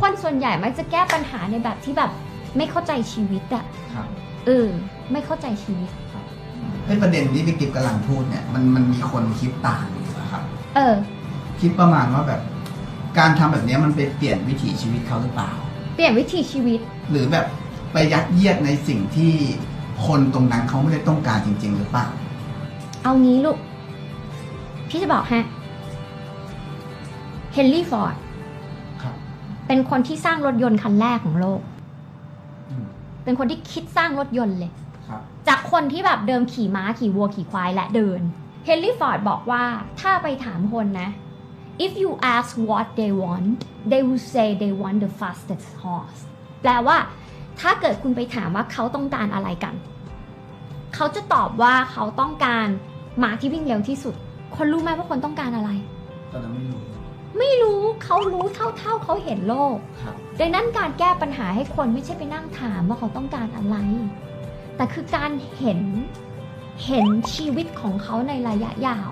คนส่วนใหญ่มักจะแก้ปัญหาในแบบที่แบบไม่เข้าใจชีวิตอะครับเออ ไม่เข้าใจชีวิต ไอ้ประเด็นที่พี่กิฟกำลังพูดเนี่ยมันมันมีคนคิดต่างอยู่นะครับ เออ คิดประมาณว่าแบบ การทำแบบเนี้ยมันไปเปลี่ยนวิถีชีวิตเขาหรือเปล่า เปลี่ยนวิถีชีวิต หรือแบบไปยัดเยียดในสิ่งที่คนตรงนั้นเขาไม่ได้ต้องการจริง ๆ หรือเปล่า เอางี้ลูก พี่จะบอกฮะ เฮนรี่ฟอร์ดครับ เป็นคนที่สร้างรถยนต์คันแรกของโลกอืมเป็นคนที่คิดสร้างรถยนต์เลยครับจากคนที่แบบเดิมขี่ม้าขี่วัวขี่ควายและเดิน เฮนรี่ฟอร์ดบอกว่าถ้าไปถามคนนะ if you ask what they want they will say they want the fastest horse แปลว่า ถ้าเกิดคุณไปถามว่าเขาต้องการอะไรกัน เขาจะตอบว่าเขาต้องการม้าที่วิ่งเร็วที่สุด คนรู้ไหมว่าคนต้องการอะไรตอนนั้นไม่รู้ไม่ รู้เขารู้เท่าๆเขาเห็นโลก ครับ ดังนั้นการแก้ปัญหาให้คนไม่ใช่ไปนั่งถามว่าเขาต้องการอะไร แต่คือการเห็นเห็นชีวิตของเขาในระยะยาว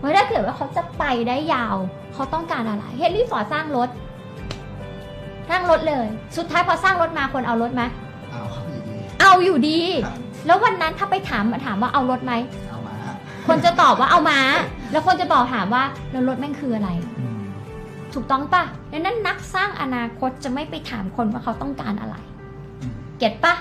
ว่าถ้าเกิดว่าเขาจะไปได้ยาว เขาต้องการอะไร เฮนรี่ฟอร์ดสร้างรถสร้างรถเลย สุดท้ายพอสร้างรถมาคนเอารถไหมเอาเข้าไปดีเอาอยู่ดี ครับแล้ววันนั้นถ้าไปถามถามว่าเอารถไหมเอามาคนจะตอบว่าเอามา แล้วคนจะบอกถามว่าแล้วรถแม่งคืออะไร อืม ถูกต้องปะดังนั้นนักสร้างอนาคตจะไม่ไปถามคนว่าเขาต้องการอะไรอืมเก็ตปะ